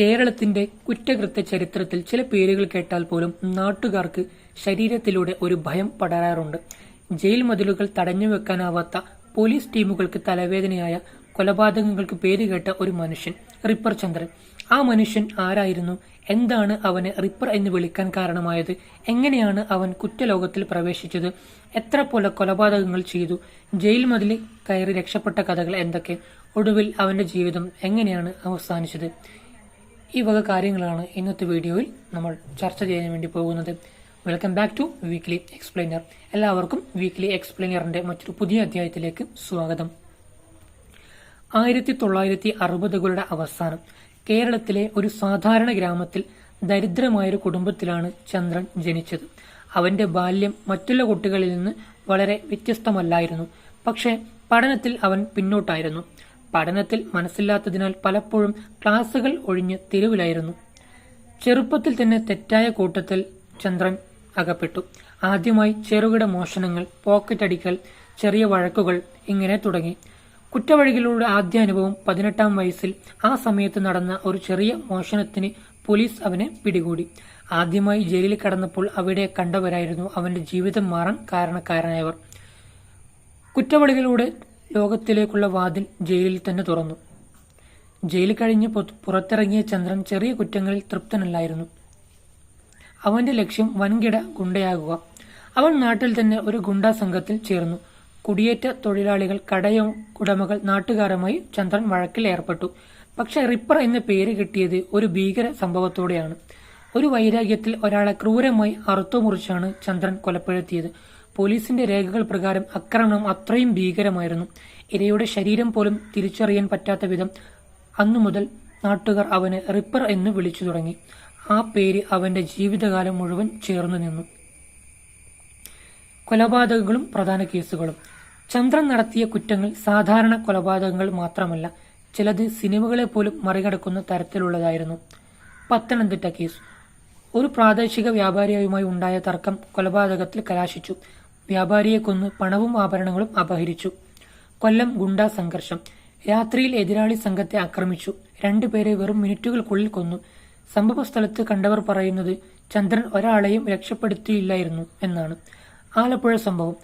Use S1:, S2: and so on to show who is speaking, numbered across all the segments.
S1: കേരളത്തിന്റെ കുറ്റകൃത്യ ചരിത്രത്തിൽ ചില പേരുകൾ കേട്ടാൽ പോലും നാട്ടുകാർക്ക് ശരീരത്തിലൂടെ ഒരു ഭയം പടരാറുണ്ട്. ജയിൽ മതിലുകൾ തടഞ്ഞു വെക്കാനാവാത്ത പോലീസ് ടീമുകൾക്ക് തലവേദനയായ കൊലപാതകങ്ങൾക്ക് പേര് കേട്ട ഒരു മനുഷ്യൻ റിപ്പർ ചന്ദ്രൻ. ആ മനുഷ്യൻ ആരായിരുന്നു? എന്താണ് അവനെ റിപ്പർ എന്ന് വിളിക്കാൻ കാരണമായത്? എങ്ങനെയാണ് അവൻ കുറ്റലോകത്തിൽ പ്രവേശിച്ചത്? എത്ര പോലെ കൊലപാതകങ്ങൾ ചെയ്തു? ജയിൽ മതിലിൽ കയറി രക്ഷപ്പെട്ട കഥകൾ എന്തൊക്കെ? ഒടുവിൽ അവന്റെ ജീവിതം എങ്ങനെയാണ് അവസാനിച്ചത്? ഈ വക കാര്യങ്ങളാണ് ഇന്നത്തെ വീഡിയോയിൽ നമ്മൾ ചർച്ച ചെയ്യാൻ വേണ്ടി പോകുന്നത്. Welcome back to weekly explainer എല്ലാവർക്കും വീക്ക്ലി എക്സ്പ്ലെയിനറിന്റെ മറ്റൊരു പുതിയ അധ്യായത്തിലേക്ക് സ്വാഗതം. ആയിരത്തി തൊള്ളായിരത്തി അറുപതുകളുടെ അവസാനം കേരളത്തിലെ ഒരു സാധാരണ ഗ്രാമത്തിൽ ദരിദ്രമായൊരു കുടുംബത്തിലാണ് ചന്ദ്രൻ ജനിച്ചത്. അവന്റെ ബാല്യം മറ്റുള്ള കുട്ടികളിൽ നിന്ന് വളരെ വ്യത്യസ്തമല്ലായിരുന്നു. പക്ഷേ പഠനത്തിൽ അവൻ പിന്നോട്ടായിരുന്നു. പഠനത്തിൽ മനസ്സില്ലാത്തതിനാൽ പലപ്പോഴും ക്ലാസുകൾ ഒഴിഞ്ഞ് തെരുവിലായിരുന്നു. ചെറുപ്പത്തിൽ തന്നെ തെറ്റായ കൂട്ടത്തിൽ ചന്ദ്രൻ അകപ്പെട്ടു. ആദ്യമായി ചെറുകിട മോഷണങ്ങൾ പോക്കറ്റ് അടിക്കൽ ചെറിയ വഴക്കുകൾ ഇങ്ങനെ തുടങ്ങി. കുറ്റവഴികളുടെ ആദ്യ അനുഭവം പതിനെട്ടാം വയസ്സിൽ ആ സമയത്ത് നടന്ന ഒരു ചെറിയ മോഷണത്തിന് പോലീസ് അവനെ പിടികൂടി. ആദ്യമായി ജയിലിൽ കടന്നപ്പോൾ അവിടെ കണ്ടവരായിരുന്നു അവന്റെ ജീവിതം മാറാൻ കാരണക്കാരനായവർ. കുറ്റവാളികളുടെ ലോകത്തിലേക്കുള്ള വാതിൽ ജയിലിൽ തന്നെ തുറന്നു. ജയിൽ കഴിഞ്ഞ് പുറത്തിറങ്ങിയ ചന്ദ്രൻ ചെറിയ കുറ്റങ്ങളിൽ തൃപ്തനല്ലായിരുന്നു. അവന്റെ ലക്ഷ്യം വൻകിട ഗുണ്ടയാകുക. അവൻ നാട്ടിൽ തന്നെ ഒരു ഗുണ്ടാ സംഘത്തിൽ ചേർന്നു. കുടിയേറ്റ തൊഴിലാളികൾ കടയോ ഉടമകൾ നാട്ടുകാരുമായി ചന്ദ്രൻ വഴക്കിൽ ഏർപ്പെട്ടു. പക്ഷെ റിപ്പർ എന്ന പേര് കിട്ടിയത് ഒരു ഭീകര സംഭവത്തോടെയാണ്. ഒരു വൈരാഗ്യത്തിൽ ഒരാളെ ക്രൂരമായി അറുത്തുമുറിച്ചാണ് ചന്ദ്രൻ കൊലപ്പെടുത്തിയത്. പോലീസിന്റെ രേഖകൾ പ്രകാരം ആക്രമണം അത്രയും ഭീകരമായിരുന്നു. ഇരയുടെ ശരീരം പോലും തിരിച്ചറിയാൻ പറ്റാത്ത വിധം അന്നു മുതൽ നാട്ടുകാർ അവനെ റിപ്പർ എന്ന് വിളിച്ചു തുടങ്ങി. ആ പേര് അവന്റെ ജീവിതകാലം മുഴുവൻ ചേർന്നു നിന്നു. കൊലപാതകങ്ങളും പ്രധാന കേസുകളും. ചന്ദ്രൻ നടത്തിയ കുറ്റങ്ങൾ സാധാരണ കൊലപാതകങ്ങൾ മാത്രമല്ല ചിലത് സിനിമകളെ പോലും മറികടക്കുന്ന തരത്തിലുള്ളതായിരുന്നു. പത്തനംതിട്ട കേസ്. ഒരു പ്രാദേശിക വ്യാപാരിയുമായി ഉണ്ടായ തർക്കം കൊലപാതകത്തിൽ കലാശിച്ചു. വ്യാപാരിയെ കൊന്ന് പണവും ആഭരണങ്ങളും അപഹരിച്ചു. കൊല്ലം ഗുണ്ടാ സംഘർഷം. രാത്രിയിൽ എതിരാളി സംഘത്തെ ആക്രമിച്ചു. രണ്ടുപേരെ വെറും മിനിറ്റുകൾക്കുള്ളിൽ കൊന്നു. സംഭവ സ്ഥലത്ത് കണ്ടവർ പറയുന്നത് ചന്ദ്രൻ ഒരാളെയും രക്ഷപ്പെടുത്തിയില്ലായിരുന്നു എന്നാണ്. ആലപ്പുഴ സംഭവം.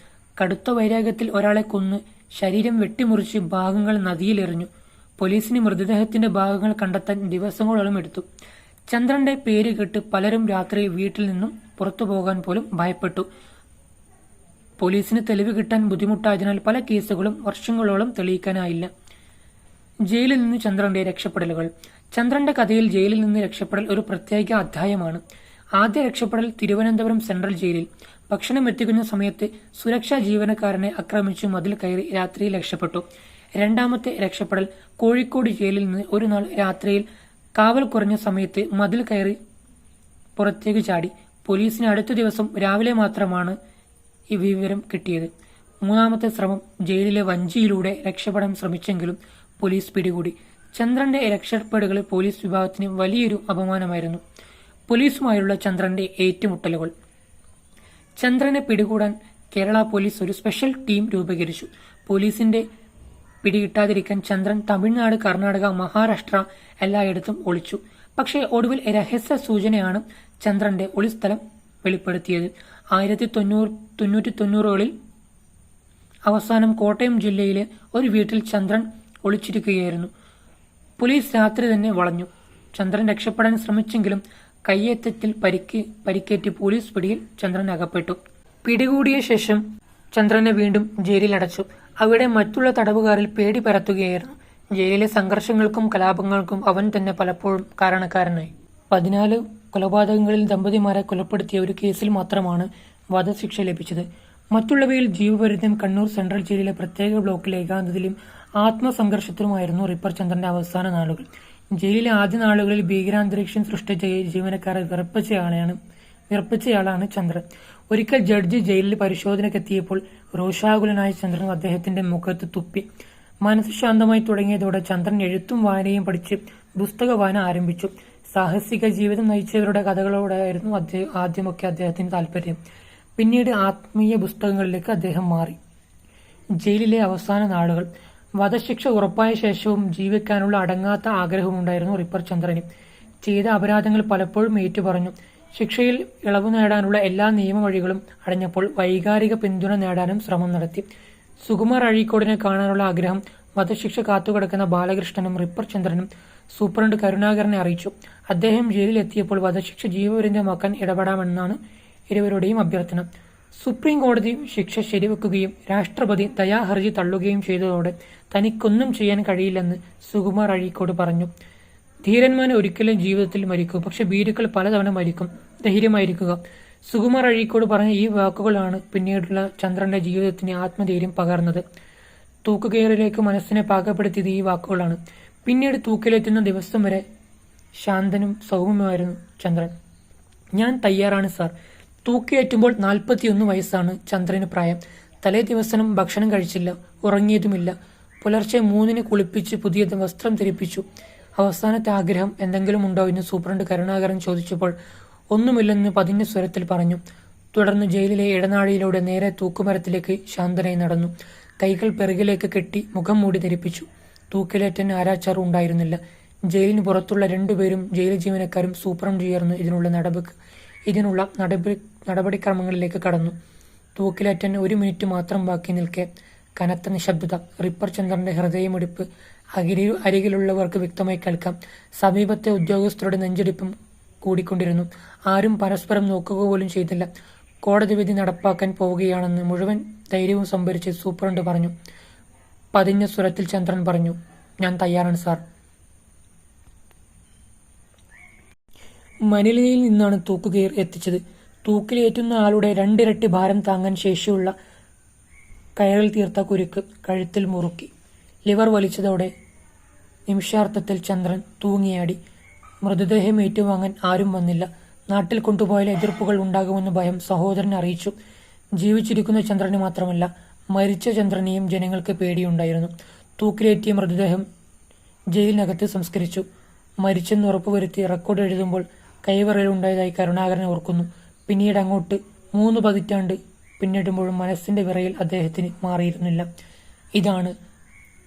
S1: കടുത്ത വൈരാഗ്യത്തിൽ ഒരാളെ കൊന്ന് ശരീരം വെട്ടിമുറിച്ച് ഭാഗങ്ങൾ നദിയിലെറിഞ്ഞു പോലീസിന് മൃതദേഹത്തിന്റെ ഭാഗങ്ങൾ കണ്ടെത്താൻ ദിവസങ്ങളോളം എടുത്തു. ചന്ദ്രന്റെ പേര് കേട്ട് പലരും രാത്രി വീട്ടിൽ നിന്നും പുറത്തു പോകാൻ പോലും ഭയപ്പെട്ടു. പോലീസിന് തെളിവ് കിട്ടാൻ ബുദ്ധിമുട്ടായതിനാൽ പല കേസുകളും വർഷങ്ങളോളം തെളിയിക്കാനായില്ല. ജയിലിൽ നിന്ന് ചന്ദ്രന്റെ രക്ഷപ്പെടലുകൾ. ചന്ദ്രന്റെ കഥയിൽ ജയിലിൽ നിന്ന് രക്ഷപ്പെടൽ ഒരു പ്രത്യേക അധ്യായമാണ്. ആദ്യ രക്ഷപ്പെടൽ തിരുവനന്തപുരം സെൻട്രൽ ജയിലിൽ. ഭക്ഷണം എത്തിക്കുന്ന സമയത്ത് സുരക്ഷാ ജീവനക്കാരനെ ആക്രമിച്ചു മതിൽ കയറി രാത്രിയിൽ രക്ഷപ്പെട്ടു. രണ്ടാമത്തെ രക്ഷപ്പെടൽ കോഴിക്കോട് ജയിലിൽ നിന്ന് ഒരു നാൾ രാത്രിയിൽ കാവൽ കുറഞ്ഞ സമയത്ത് മതിൽ കയറി പുറത്തേക്ക് ചാടി. പോലീസിന് അടുത്ത ദിവസം രാവിലെ മാത്രമാണ് വിവരം കിട്ടിയത്. മൂന്നാമത്തെ ശ്രമം ജയിലിലെ വഞ്ചിയിലൂടെ രക്ഷപ്പെടാൻ ശ്രമിച്ചെങ്കിലും പോലീസ് പിടികൂടി. ചന്ദ്രന്റെ രക്ഷപ്പെടുകൾ പോലീസ് വിഭാഗത്തിന് വലിയൊരു അപമാനമായിരുന്നു. പോലീസുമായുള്ള ചന്ദ്രന്റെ ഏറ്റുമുട്ടലുകൾ. ചന്ദ്രനെ പിടികൂടാൻ കേരള പോലീസ് ഒരു സ്പെഷ്യൽ ടീം രൂപീകരിച്ചു. പോലീസിന്റെ പിടികിട്ടാതിരിക്കാൻ ചന്ദ്രൻ തമിഴ്നാട് കർണാടക മഹാരാഷ്ട്ര എല്ലായിടത്തും ഒളിച്ചു. പക്ഷേ ഒടുവിൽ രഹസ്യ സൂചനയാണ് ചന്ദ്രന്റെ ഒളിസ്ഥലം വെളിപ്പെടുത്തിയത്. ആയിരത്തി തൊണ്ണൂറ് തൊണ്ണൂറ്റി തൊണ്ണൂറുകളിൽ അവസാനം കോട്ടയം ജില്ലയിലെ ഒരു വീട്ടിൽ ചന്ദ്രൻ ഒളിച്ചിരിക്കുകയായിരുന്നു. പോലീസ് രാത്രി തന്നെ വളഞ്ഞു. ചന്ദ്രൻ രക്ഷപ്പെടാൻ ശ്രമിച്ചെങ്കിലും കയ്യേറ്റത്തിൽ പരിക്ക് പരിക്കേറ്റ് പോലീസ് പിടിയിൽ ചന്ദ്രൻ അകപ്പെട്ടു. പിടികൂടിയ ശേഷം ചന്ദ്രനെ വീണ്ടും ജയിലിലടച്ചു. അവിടെ മറ്റുള്ള തടവുകാരിൽ പേടി പരത്തുകയായിരുന്നു. ജയിലിലെ സംഘർഷങ്ങൾക്കും കലാപങ്ങൾക്കും അവൻ തന്നെ പലപ്പോഴും കാരണക്കാരനായി. പതിനാല് കൊലപാതകങ്ങളിൽ ദമ്പതിമാരെ കൊലപ്പെടുത്തിയ ഒരു കേസിൽ മാത്രമാണ് വധശിക്ഷ ലഭിച്ചത്. മറ്റുള്ളവയിൽ ജീവപര്യന്തം കണ്ണൂർ സെൻട്രൽ ജയിലിലെ പ്രത്യേക ബ്ലോക്കിലെ ഏകാന്തത്തിലും ആത്മസംഘർഷത്തിലുമായിരുന്നു റിപ്പർ ചന്ദ്രന്റെ അവസാന നാളുകൾ. ജയിലിലെ ആദ്യ നാളുകളിൽ ഭീകരാന്തരീക്ഷം സൃഷ്ടിച്ച ജീവനക്കാരെ വിറപ്പിച്ചയാളെയാണ് വിറപ്പിച്ചയാളാണ് ചന്ദ്രൻ. ഒരിക്കൽ ജഡ്ജി ജയിലിൽ പരിശോധനക്കെത്തിയപ്പോൾ രോഷാകുലനായ ചന്ദ്രൻ അദ്ദേഹത്തിന്റെ മുഖത്ത് തുപ്പി. മനസ്സ് ശാന്തമായി തുടങ്ങിയതോടെ ചന്ദ്രൻ എഴുത്തും വായനയും പഠിച്ച് പുസ്തക വായന ആരംഭിച്ചു. സാഹസിക ജീവിതം നയിച്ചവരുടെ കഥകളോടായിരുന്നു അദ്ദേഹം ആദ്യമൊക്കെ അദ്ദേഹത്തിന് താല്പര്യം. പിന്നീട് ആത്മീയ പുസ്തകങ്ങളിലേക്ക് അദ്ദേഹം മാറി. ജയിലിലെ അവസാന നാളുകൾ. വധശിക്ഷ ഉറപ്പായ ശേഷവും ജീവിക്കാനുള്ള അടങ്ങാത്ത ആഗ്രഹമുണ്ടായിരുന്നു റിപ്പർ ചന്ദ്രന്. ചെയ്ത അപരാധങ്ങൾ പലപ്പോഴും ഏറ്റുപറഞ്ഞു. ശിക്ഷയിൽ ഇളവ് നേടാനുള്ള എല്ലാ നിയമവഴികളും അടഞ്ഞപ്പോൾ വൈകാരിക പിന്തുണ നേടാനും ശ്രമം നടത്തി. സുകുമാർ അഴീക്കോടിനെ കാണാനുള്ള ആഗ്രഹം വധശിക്ഷ കാത്തുകിടക്കുന്ന ബാലകൃഷ്ണനും റിപ്പർ ചന്ദ്രനും സൂപ്രണ്ട് കരുണാകരനെ അറിയിച്ചു. അദ്ദേഹം ജയിലിലെത്തിയപ്പോൾ വധശിക്ഷ ജീവപര്യന്തമാക്കാൻ ഇടപെടാമെന്നാണ് ഇരുവരുടെയും അഭ്യർത്ഥന. സുപ്രീം കോടതി ശിക്ഷ ശരിവെക്കുകയും രാഷ്ട്രപതി ദയാഹർജി തള്ളുകയും ചെയ്തതോടെ തനിക്കൊന്നും ചെയ്യാൻ കഴിയില്ലെന്ന് സുകുമാർ അഴീക്കോട് പറഞ്ഞു. ധീരന്മാർ ഒരിക്കലും ജീവിതത്തിൽ മരിക്കും പക്ഷെ ഭീരുക്കൾ പലതവണ മരിക്കും. ധൈര്യമായിരിക്കുക. സുകുമാർ അഴീക്കോട് പറഞ്ഞ ഈ വാക്കുകളാണ് പിന്നീടുള്ള ചന്ദ്രന്റെ ജീവിതത്തിന് ആത്മധൈര്യം പകർന്നത്. തൂക്കുകയറിലേക്ക് മനസ്സിനെ പാകപ്പെടുത്തിയത് ഈ വാക്കുകളാണ്. പിന്നീട് തൂക്കിലെത്തുന്ന ദിവസം വരെ ശാന്തനും സൗമ്യമായിരുന്നു ചന്ദ്രൻ. ഞാൻ തയ്യാറാണ് സാർ. തൂക്കിലേറ്റുമ്പോൾ നാൽപ്പത്തിയൊന്ന് വയസ്സാണ് ചന്ദ്രന് പ്രായം. തലേ ദിവസം ഭക്ഷണം കഴിച്ചില്ല ഉറങ്ങിയതുമില്ല. പുലർച്ചെ മൂന്നിന് കുളിപ്പിച്ച് പുതിയ വസ്ത്രം ധരിപ്പിച്ചു. അവസാനത്തെ ആഗ്രഹം എന്തെങ്കിലും ഉണ്ടോ എന്ന് സൂപ്രണ്ട് കരുണാകരൻ ചോദിച്ചപ്പോൾ ഒന്നുമില്ലെന്ന് പതിഞ്ഞ സ്വരത്തിൽ പറഞ്ഞു. തുടർന്ന് ജയിലിലെ ഇടനാഴിയിലൂടെ നേരെ തൂക്കുമരത്തിലേക്ക് ശാന്തനായി നടന്നു. കൈകൾ പിറകിലേക്ക് കെട്ടി മുഖം മൂടി ധരിപ്പിച്ചു. തൂക്കിലേറ്റൻ ആരാച്ചാറും ഉണ്ടായിരുന്നില്ല. ജയിലിന് പുറത്തുള്ള രണ്ടുപേരും ജയിൽ ജീവനക്കാരും സൂപ്രണ്ട് ചേർന്ന് ഇതിനുള്ള നടപടി ഇതിനുള്ള നടപടി നടപടിക്രമങ്ങളിലേക്ക് കടന്നു. തൂക്കിലേറ്റൻ ഒരു മിനിറ്റ് മാത്രം ബാക്കി നിൽക്കെ. കനത്ത നിശബ്ദത റിപ്പർ ചന്ദ്രന്റെ ഹൃദയമിടിപ്പ് അകിരി അരികിലുള്ളവർക്ക് വ്യക്തമായി കേൾക്കാം. സമീപത്തെ ഉദ്യോഗസ്ഥരുടെ നെഞ്ചിടിപ്പും കൂടിക്കൊണ്ടിരുന്നു. ആരും പരസ്പരം നോക്കുക പോലും ചെയ്തില്ല. കോടതി വിധി നടപ്പാക്കാൻ പോവുകയാണെന്ന് മുഴുവൻ ധൈര്യവും സംഭരിച്ച് സൂപ്രണ്ട് പറഞ്ഞു. പതിഞ്ഞ സ്വരത്തിൽ ചന്ദ്രൻ പറഞ്ഞു ഞാൻ തയ്യാറാണ് സാർ. മനിലയിൽ നിന്നാണ് തൂക്കുകയർ എത്തിച്ചത്. തൂക്കിലേറ്റുന്ന ആളുടെ രണ്ടിരട്ടി ഭാരം താങ്ങാൻ ശേഷിയുള്ള കയറിൽ തീർത്ത കുരുക്ക് കഴുത്തിൽ മുറുക്കി. ലിവർ വലിച്ചതോടെ നിമിഷാർത്ഥത്തിൽ ചന്ദ്രൻ തൂങ്ങിയാടി. മൃതദേഹം ഏറ്റുവാങ്ങാൻ ആരും വന്നില്ല. നാട്ടിൽ കൊണ്ടുപോയാൽ എതിർപ്പുകൾ ഉണ്ടാകുമെന്ന് ഭയം സഹോദരൻ അറിയിച്ചു. ജീവിച്ചിരിക്കുന്ന ചന്ദ്രന് മാത്രമല്ല മരിച്ച ചന്ദ്രനെയും ജനങ്ങൾക്ക് പേടിയുണ്ടായിരുന്നു. തൂക്കിലേറ്റിയ മൃതദേഹം ജയിലിനകത്ത് സംസ്കരിച്ചു. മരിച്ചെന്ന് ഉറപ്പുവരുത്തി റെക്കോർഡ് എഴുതുമ്പോൾ കൈവിറയിലുണ്ടായതായി കരുണാകരൻ ഓർക്കുന്നു. പിന്നീട് അങ്ങോട്ട് മൂന്ന് പതിറ്റാണ്ട് പിന്നിടുമ്പോഴും മനസ്സിന്റെ വിറയിൽ അദ്ദേഹത്തിന് മാറിയിരുന്നില്ല. ഇതാണ്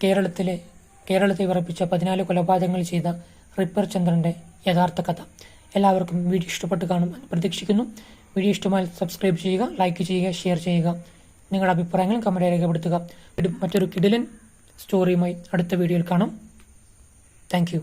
S1: കേരളത്തിലെ കേരളത്തെ വിറപ്പിച്ച പതിനാല് കൊലപാതകങ്ങൾ ചെയ്ത റിപ്പർ ചന്ദ്രന്റെ യഥാർത്ഥ കഥ. എല്ലാവർക്കും വീഡിയോ ഇഷ്ടപ്പെട്ട് കാണുമെന്ന് പ്രതീക്ഷിക്കുന്നു. വീഡിയോ ഇഷ്ടമായി സബ്സ്ക്രൈബ് ചെയ്യുക ലൈക്ക് ചെയ്യുക ഷെയർ ചെയ്യുക. നിങ്ങളുടെ അഭിപ്രായങ്ങൾ കമന്റായി രേഖപ്പെടുത്തുക. മറ്റൊരു കിടിലൻ സ്റ്റോറിയുമായി അടുത്ത വീഡിയോയിൽ കാണാം. താങ്ക്